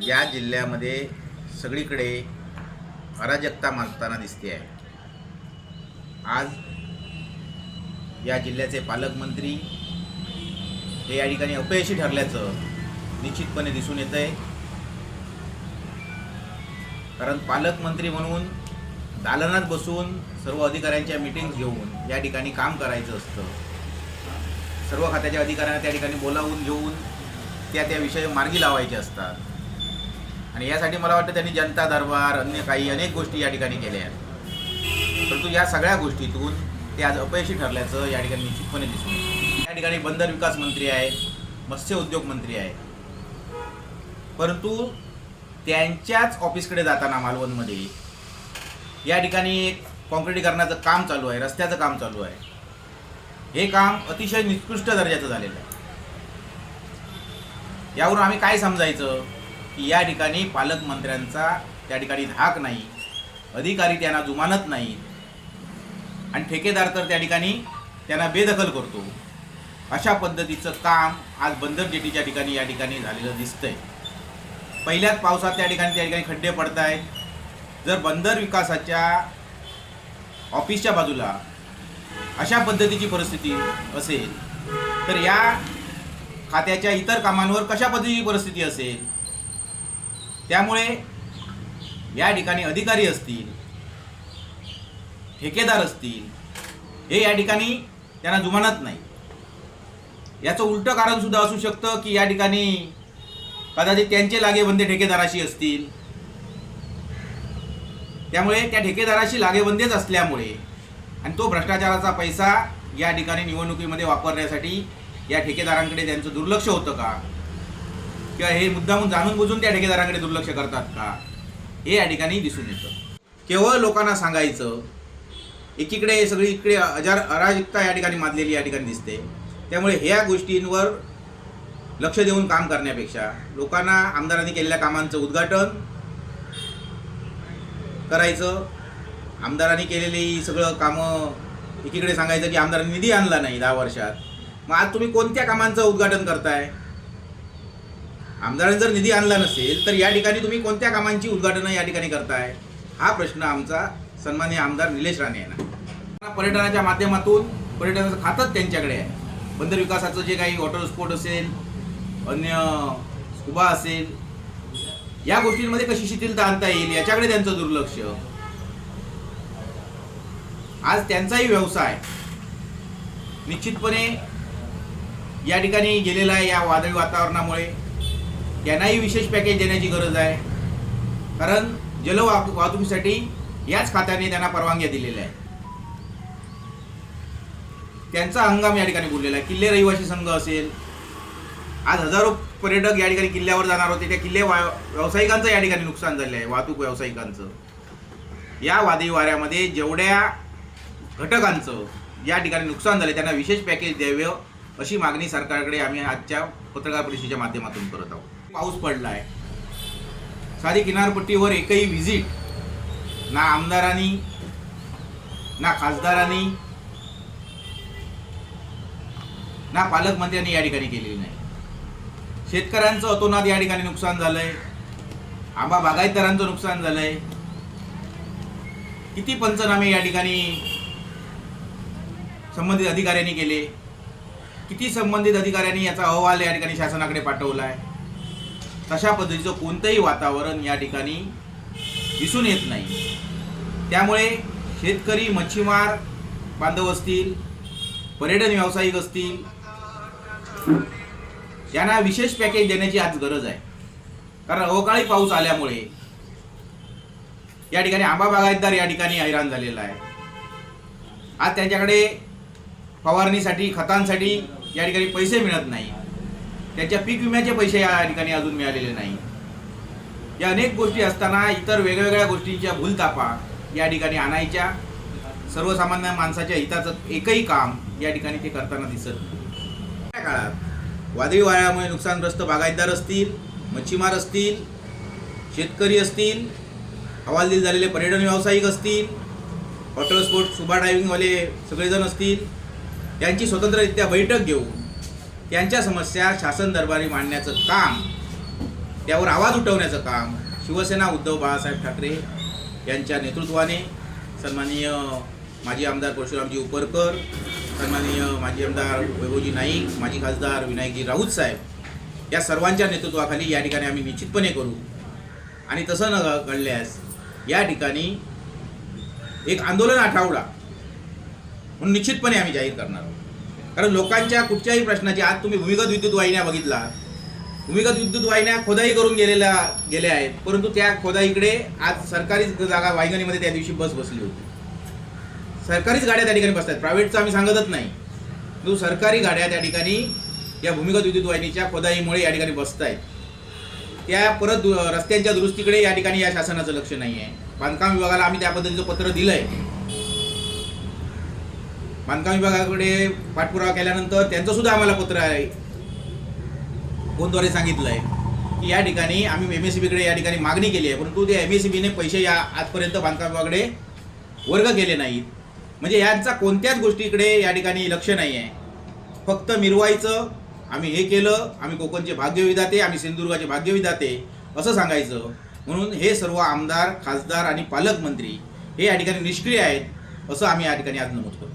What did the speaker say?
या जिल्ह्यामध्ये सगळीकडे अराजकता माजताना दिसते आहे. आज या जिल्ह्याचे पालकमंत्री हे या ठिकाणी अपयशी ठरल्याचं निश्चितपणे दिसून येतं आहे कारण पालकमंत्री म्हणून दालनात बसून सर्व अधिकाऱ्यांच्या मीटिंग्स घेऊन या ठिकाणी काम करायचं असतं. सर्व खात्याच्या अधिकाऱ्यांना त्या ठिकाणी बोलावून घेऊन त्या त्या विषय मार्गी लावायचे असतात. आणि यासाठी मला वाटतं त्यांनी जनता दरबार अन्य काही अनेक गोष्टी या ठिकाणी केल्या आहेत. परंतु या सगळ्या गोष्टीतून ते आज अपयशी ठरल्याचं या ठिकाणी निश्चितपणे दिसून या ठिकाणी बंदर विकास मंत्री आहे मत्स्य उद्योग मंत्री आहे परंतु त्यांच्याच ऑफिसकडे जाताना मालवणमध्ये या ठिकाणी एक काँक्रिटीकरणाचं काम चालू आहे रस्त्याचं काम चालू आहे. हे काम अतिशय निकृष्ट दर्जाचं झालेलं आहे. यावरून आम्ही काय समजायचं? की या ठिकाणी पालकमंत्र्यांचा त्या ठिकाणी धाक नाही अधिकारी त्यांना जुमानत नाहीत आणि ठेकेदार तर त्या ठिकाणी त्यांना बेदखल करतो. अशा पद्धतीचं काम आज बंदर जेटीच्या ठिकाणी या ठिकाणी झालेलं दिसतंय. पहिल्याच पावसात त्या ठिकाणी त्या ठिकाणी खड्डे पडत आहेत जर बंदर विकासाच्या ऑफिसच्या बाजूला अशा पद्धतीची परिस्थिती असेल तर या खात्याच्या इतर कामांवर कशा पद्धतीची परिस्थिती असेल त्यामुळे या ठिकाणी अधिकारी असतील ठेकेदार असतील हे या ठिकाणी त्यांना जुमानत नाही. याचं उलटं कारण सुद्धा असू शकतं की या ठिकाणी कदाचित त्यांचे लागेबंदे ठेकेदाराशी असतील. त्यामुळे त्या ठेकेदाराशी लागेबंदेच असल्यामुळे आणि तो भ्रष्टाचाराचा पैसा या ठिकाणी निवडणुकीमध्ये वापरण्यासाठी या ठेकेदारांकडे त्यांचं दुर्लक्ष होतं का? किंवा हे मुद्दामून जाणून बुजून त्या ठेकेदारांकडे दुर्लक्ष करतात का? हे या ठिकाणी दिसून येतं. केवळ लोकांना सांगायचं एकीकडे सगळी इकडे अजार अराजकता या ठिकाणी माजलेली या ठिकाणी दिसते. त्यामुळे ह्या गोष्टींवर लक्ष देऊन काम करण्यापेक्षा लोकांना आमदारांनी केलेल्या कामांचं उद्घाटन करायचं. आमदारांनी केलेली सगळं कामं एकीकडे सांगायचं की आमदारांनी निधी आणला नाही दहा वर्षात. मग आज तुम्ही कोणत्या कामांचं उद्घाटन करताय? आमदारांनी जर निधी आणला नसेल तर या ठिकाणी तुम्ही कोणत्या कामांची उद्घाटनं या ठिकाणी करताय? हा प्रश्न आमचा सन्मान्य आमदार निलेश राणे यांना. पर्यटनाच्या माध्यमातून पर्यटनाचं खातंच त्यांच्याकडे आहे. बंदर विकासाचं जे काही वॉटर स्पोर्ट असेल अन्य स्कुबा असेल या गोष्टींमध्ये कशी शिथिलता आणता येईल याच्याकडे त्यांचं दुर्लक्ष. आज त्यांचाही व्यवसाय निश्चितपणे या ठिकाणी गेलेला आहे या वादळी वातावरणामुळे. त्यांनाही विशेष पॅकेज देण्याची गरज आहे. कारण जल वाहतुकीसाठी याच खात्याने त्यांना परवानग्या दिलेल्या आहे. त्यांचा हंगाम या ठिकाणी बोललेला आहे. किल्ले रहिवासी संघ असेल आज हजारो पर्यटक या ठिकाणी किल्ल्यावर जाणार होते. त्या किल्ले व्यावसायिकांचं या ठिकाणी नुकसान झालं आहे वाहतूक व्यावसायिकांचं. या वादळी वाऱ्यामध्ये जेवढ्या घटकांचं या ठिकाणी नुकसान झालं त्यांना विशेष पॅकेज द्यावं अशी मागणी सरकारकडे आम्ही आजच्या पत्रकार परिषदेच्या माध्यमातून करत आहोत. पाऊस पडला आहे साधी किनारपट्टीवर एकही व्हिजिट ना आमदारांनी ना खासदारांनी ना पालकमंत्र्यांनी या ठिकाणी केलेली नाही. शेतकऱ्यांचं अतोनात या ठिकाणी नुकसान झालंय. आंबा बागायतदारांचं नुकसान झालंय. किती पंचनामे या ठिकाणी संबंधित अधिकाऱ्यांनी केले? किती संबंधित अधिकाऱ्यांनी याचा अहवाल या ठिकाणी शासनाकडे पाठवला आहे तशा पद्धतीचं कोणतंही वातावरण या ठिकाणी दिसून येत नाही. त्यामुळे शेतकरी मच्छीमार बांधव असतील पर्यटन व्यावसायिक असतील यांना विशेष पॅकेज देण्याची आज गरज आहे. कारण अवकाळी पाऊस आल्यामुळे या ठिकाणी आंबा बागायतदार या ठिकाणी हैराण झालेला आहे. आज त्यांच्याकडे फवारणीसाठी खतांसाठी या ठिकाणी पैसे मिळत नाही. त्यांच्या पीक विम्याचे पैसे या ठिकाणी अजून मिळालेले नाही. या अनेक गोष्टी असताना इतर वेगवेगळ्या गोष्टींच्या भूलतापा या ठिकाणी आणायच्या. सर्वसामान्य माणसाच्या हिताचं एकही काम या ठिकाणी ते करताना दिसत त्या काळात वादळी वाऱ्यामुळे नुकसानग्रस्त बागायतदार असतील मच्छीमार असतील शेतकरी असतील हवालदिल झालेले पर्यटन व्यावसायिक असतील हॉटेल स्पोर्ट स्कुबा डायव्हिंगवाले सगळेजण असतील यांची स्वतंत्ररित्या बैठक घेऊन त्यांच्या समस्या शासन दरबारी मांडण्याचं काम त्यावर आवाज उठवण्याचं काम शिवसेना उद्धव बाळासाहेब ठाकरे यांच्या नेतृत्वाने सन्माननीय माजी आमदार परशुरामजी उपरकर सन्माननीय माजी आमदार वैभवजी नाईक माजी खासदार विनायकजी राऊत साहेब या सर्वांच्या नेतृत्वाखाली या ठिकाणी आम्ही निश्चितपणे करू. आणि तसं न घडल्यास या ठिकाणी एक आंदोलन आठवडा म्हणून निश्चितपणे आम्ही जाहीर करणार आहोत. कारण लोकांच्या कुठच्याही प्रश्नाची आज तुम्ही भूमिगत विद्युत वाहिन्या बघितला. भूमिगत विद्युत वाहिन्या खोदाई करून गेलेल्या गेल्या आहेत. परंतु त्या खोदाईकडे आज सरकारी जागा वाहिगणीमध्ये त्या दिवशी बस बसली होती. सरकारीच गाड्या त्या ठिकाणी बसतात. प्रायव्हेटचं आम्ही सांगतच नाही. तो सरकारी गाड्या त्या ठिकाणी या भूमिगत विद्युत वाहिनीच्या खोदाईमुळे या ठिकाणी बसत आहेत त्या परत दु- रस्त्यांच्या दुरुस्तीकडे या ठिकाणी या शासनाचं लक्ष नाही आहे बांधकाम विभागाला आम्ही त्या पद्धतीचं पत्र दिलं आहे बांधकाम विभागाकडे पाठपुरावा केल्यानंतर त्यांचं सुद्धा आम्हाला पत्र आहे. फोनद्वारे सांगितलं आहे की या ठिकाणी आम्ही एम एस बीकडे या ठिकाणी मागणी केली आहे परंतु ते एम एस सी बीने पैसे या आजपर्यंत बांधकाम विभागाकडे वर्ग केले नाहीत. म्हणजे यांचा कोणत्याच गोष्टीकडे या ठिकाणी लक्ष नाही आहे फक्त मिरवायचं आम्ही हे केलं आम्ही कोकणचे भाग्यविधाते आम्ही सिंधुदुर्गाचे भाग्यविधाते असं सांगायचं. म्हणून हे सर्व आमदार खासदार आणि पालकमंत्री हे या ठिकाणी निष्क्रिय आहेत असं आम्ही या ठिकाणी आज नमूद करतो.